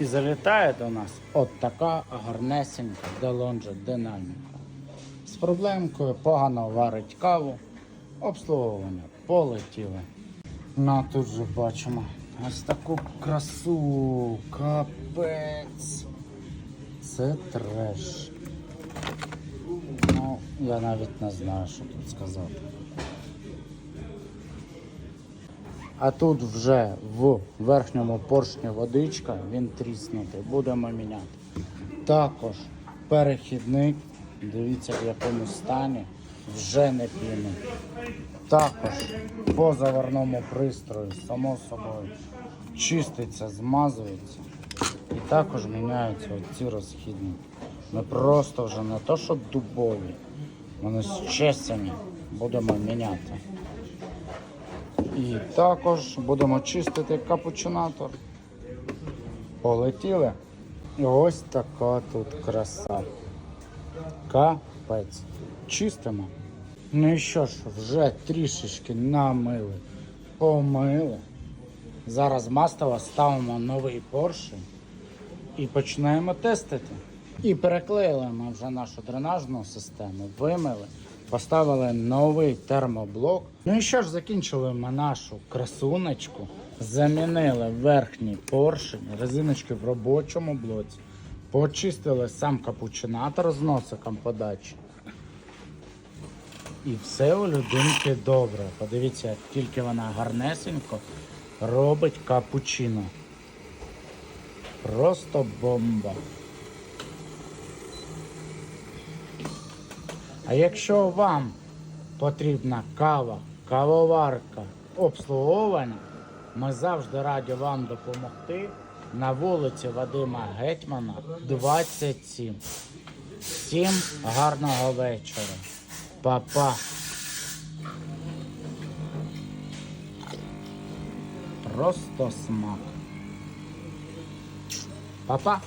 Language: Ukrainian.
І залітає до нас от така гарнесенька Делонжа динаміка. З проблемкою погано варить каву, обслуговування полетіли. Ну а тут же бачимо ось таку красу, капець. Це треш. Ну, я навіть не знаю, що тут сказати. А тут вже в верхньому поршні водичка, він тріснутий, будемо міняти. Також перехідник, дивіться в якому стані, вже не піни. Також по заварному пристрою, само собою, чиститься, змазується. І також міняються ці розхідники. Ми просто вже не то, що дубові, вони щесані будемо міняти. І також будемо чистити капучинатор. Полетіли. І ось така тут краса. Капець. Чистимо. Ну і що ж, вже трішечки намили, помили. Зараз мастово ставимо новий поршень і починаємо тестити. І переклеїли ми вже нашу дренажну систему, вимили, поставили новий термоблок. Ну і що ж, закінчили ми нашу красунечку, замінили верхній поршень, резиночки в робочому блоці, почистили сам капучинатор з носиком подачі. І все у людинки добре. Подивіться, як тільки вона гарнесенько робить капучино. Просто бомба. А якщо вам потрібна кава, кавоварка, обслуговування, ми завжди раді вам допомогти на вулиці Вадима Гетьмана 27. Всім гарного вечора. Па-па. Просто смак. Па-па.